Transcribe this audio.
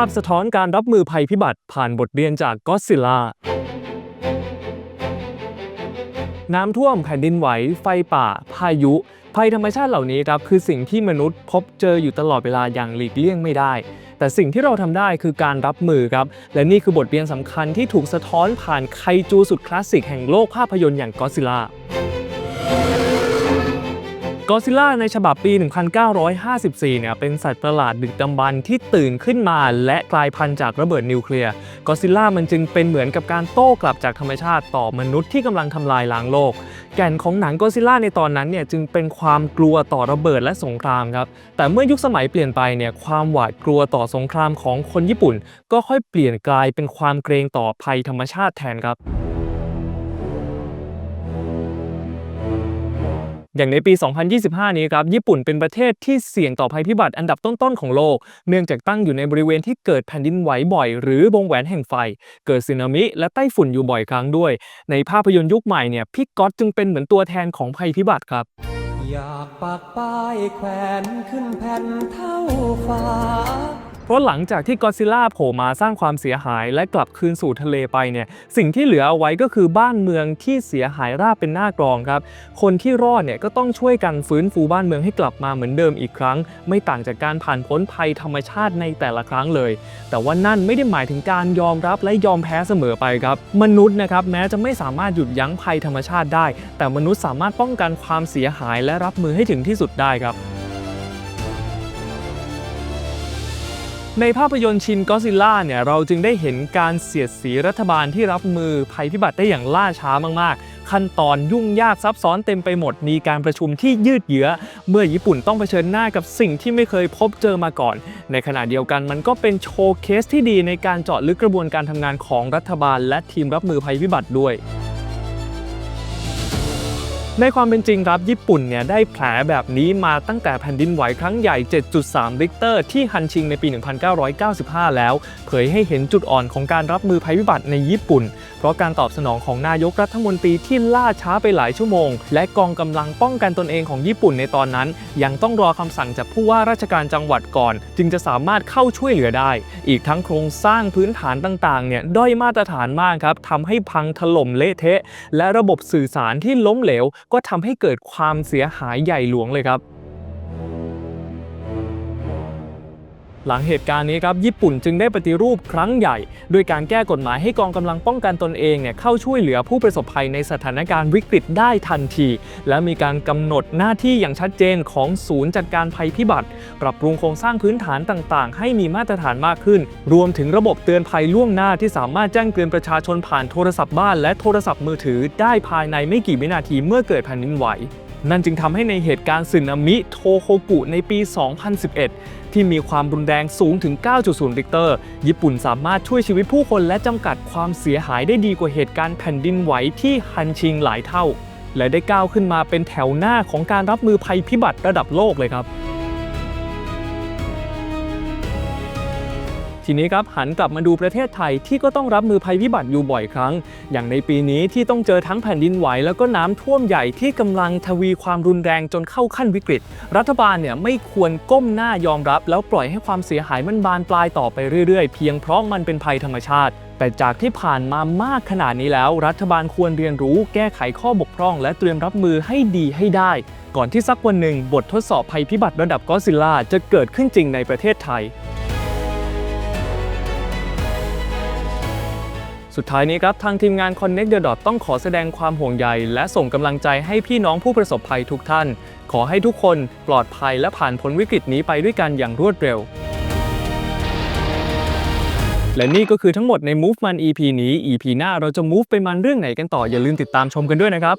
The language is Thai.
ภาพสะท้อนการรับมือภัยพิบัติผ่านบทเรียนจากก็ d ซิล่าน้ำท่วมแผ่นดินไหว ไฟป่า พายุ ภัยธรรมชาติเหล่านี้ครับคือสิ่งที่มนุษย์พบเจออยู่ตลอดเวลาอย่างหลีกเลี่ยงไม่ได้ แต่สิ่งที่เราทำได้คือการรับมือครับ และนี่คือบทเรียนสำคัญที่ถูกสะท้อนผ่านไคจูสุดคลาสสิกแห่งโลกภาพยนตร์อย่างก็ซิล่า กอซิล่าในฉบับปี 1954 เนี่ย เป็นสัตว์ประหลาดดึกดำบรรพ์ที่ตื่นขึ้นมา และกลายพันธุ์จากระเบิดนิวเคลียร์ กอซิล่ามันจึงเป็นเหมือนกับการโต้กลับจากธรรมชาติต่อมนุษย์ที่กำลังทำลายล้างโลก แก่นของหนังกอซิล่าในตอนนั้นเนี่ยจึงเป็นความกลัวต่อระเบิดและสงครามครับ แต่เมื่อยุคสมัยเปลี่ยนไปเนี่ยความหวาดกลัวต่อสงครามของคนญี่ปุ่น ก็ค่อยเปลี่ยนกลายเป็นความเกรงต่อภัยธรรมชาติแทนครับ อย่างในปี 2025 นี้ครับ ญี่ปุ่นเป็นประเทศที่เสี่ยงต่อภัยพิบัติอันดับต้นๆของโลก เนื่องจากตั้งอยู่ในบริเวณที่เกิดแผ่นดินไหวบ่อย หรือวงแหวนแห่งไฟ เกิดสึนามิและไต้ฝุ่นอยู่บ่อยครั้งด้วย ในภาพยนตร์ยุคใหม่เนี่ยพี่ก๊อตจึงเป็นเหมือนตัวแทนของภัยพิบัติครับ อยากปักป้ายแขวนขึ้นแผ่นเท่าฟ้า เพราะหลังจากที่ก็ซิลล่าโผล่มาสร้างความเสียหายและกลับคืนสู่ทะเลไปเนี่ยสิ่งที่เหลือเอาไว้ก็คือบ้านเมืองที่เสียหายราบเป็นหน้ากรองครับ คนที่รอดเนี่ยก็ต้องช่วยกันฟื้นฟูบ้านเมืองให้กลับมาเหมือนเดิมอีกครั้ง ไม่ต่างจากการผ่านพ้นภัยธรรมชาติในแต่ละครั้งเลย แต่ว่านั่นไม่ได้หมายถึงการยอมรับและยอมแพ้เสมอไปครับมนุษย์นะครับแม้จะไม่สามารถหยุดยั้งภัยธรรมชาติได้ แต่มนุษย์สามารถป้องกันความเสียหายและรับมือให้ถึงที่สุดได้ครับ ในภาพยนตร์ชินก็ซิล่าเนี่ยเราจึงได้เห็นการเสียดสีรัฐบาลที่รับมือภัยพิบัติได้อย่างล่าช้ามากๆ ขั้นตอนยุ่งยากซับซ้อนเต็มไปหมดมีการประชุมที่ยืดเยื้อ เมื่อญี่ปุ่นต้องเผชิญหน้ากับสิ่งที่ไม่เคยพบเจอมาก่อน ในขณะเดียวกันมันก็เป็นโชว์เคสที่ดีในการเจาะลึกกระบวนการทำงานของรัฐบาล และทีมรับมือภัยพิบัติด้วย ในความเป็นจริงครับ ญี่ปุ่นเนี่ยได้แผลแบบนี้มาตั้งแต่แผ่นดินไหวครั้งใหญ่ 7.3 ริกเตอร์ ที่ฮันชิงในปี 1995 แล้ว เผยให้เห็นจุดอ่อนของการรับมือภัยพิบัติในญี่ปุ่น เพราะการตอบสนองของนายกรัฐมนตรีที่ล่าช้าไปหลายชั่วโมง และกองกำลังป้องกันตนเองของญี่ปุ่นในตอนนั้น ยังต้องรอคำสั่งจากผู้ว่าราชการจังหวัดก่อน จึงจะสามารถเข้าช่วยเหลือได้ อีกทั้งโครงสร้างพื้นฐานต่างๆเนี่ยด้อยมาตรฐานมากครับทำให้พังถล่มเละเทะ และระบบสื่อสารที่ล้มเหลวก็ทำให้เกิดความเสียหายใหญ่หลวงเลยครับ หลังเหตุการณ์นี้ครับญี่ปุ่นจึงได้ปฏิรูปครั้งใหญ่ด้วยการแก้กฎหมายให้กองกำลังป้องกันตนเองเนี่ยเข้าช่วยเหลือผู้ประสบภัยในสถานการณ์วิกฤตได้ทันที และมีการกำหนดหน้าที่อย่างชัดเจนของศูนย์จัดการภัยพิบัติ ปรับปรุงโครงสร้างพื้นฐานต่างๆ ให้มีมาตรฐานมากขึ้น รวมถึงระบบเตือนภัยล่วงหน้าที่สามารถแจ้งเตือนประชาชนผ่านโทรศัพท์บ้าน และโทรศัพท์มือถือได้ภายในไม่กี่วินาทีเมื่อเกิดแผ่นดินไหว นั่นจึงทำให้ในเหตุการณ์สึนามิโทโฮกุในปี 2011 ที่มีความรุนแรงสูงถึง 9.0 ริกเตอร์ ญี่ปุ่นสามารถช่วยชีวิตผู้คนและจำกัดความเสียหายได้ดีกว่าเหตุการณ์แผ่นดินไหวที่ฮันชิงหลายเท่า และได้ก้าวขึ้นมาเป็นแถวหน้าของการรับมือภัยพิบัติระดับโลกเลยครับ ทีนี้ครับหันกลับมาดูประเทศไทยที่ก็ต้องรับมือภัยพิบัติอยู่บ่อยครั้ง อย่างในปีนี้ที่ต้องเจอทั้งแผ่นดินไหว แล้วก็น้ำท่วมใหญ่ที่กำลังทวีความรุนแรงจนเข้าขั้นวิกฤต รัฐบาลเนี่ยไม่ควรก้มหน้ายอมรับ แล้วปล่อยให้ความเสียหายมันบานปลายต่อไปเรื่อยๆ เพียงเพราะมันเป็นภัยธรรมชาติแต่จากที่ผ่านมามากขนาดนี้แล้ว รัฐบาลควรเรียนรู้แก้ไขข้อบกพร่อง และเตรียมรับมือให้ดีให้ได้ ก่อนที่สักวันหนึ่งบททดสอบภัยพิบัติระดับก็อซิลล่าจะเกิดขึ้นจริงในประเทศไทย สุดท้ายนี้ครับ ทางทีมงาน Connect the Dot ต้องขอแสดงความห่วงใย และส่งกำลังใจให้พี่น้องผู้ประสบภัยทุกท่าน ขอให้ทุกคนปลอดภัยและผ่านพ้นวิกฤตนี้ไปด้วยกันอย่างรวดเร็ว และนี่ก็คือทั้งหมดใน Move มัน EP นี้ EP หน้าเราจะ move ไปมันเรื่องไหนกันต่ออย่าลืมติดตามชมกันด้วยนะครับ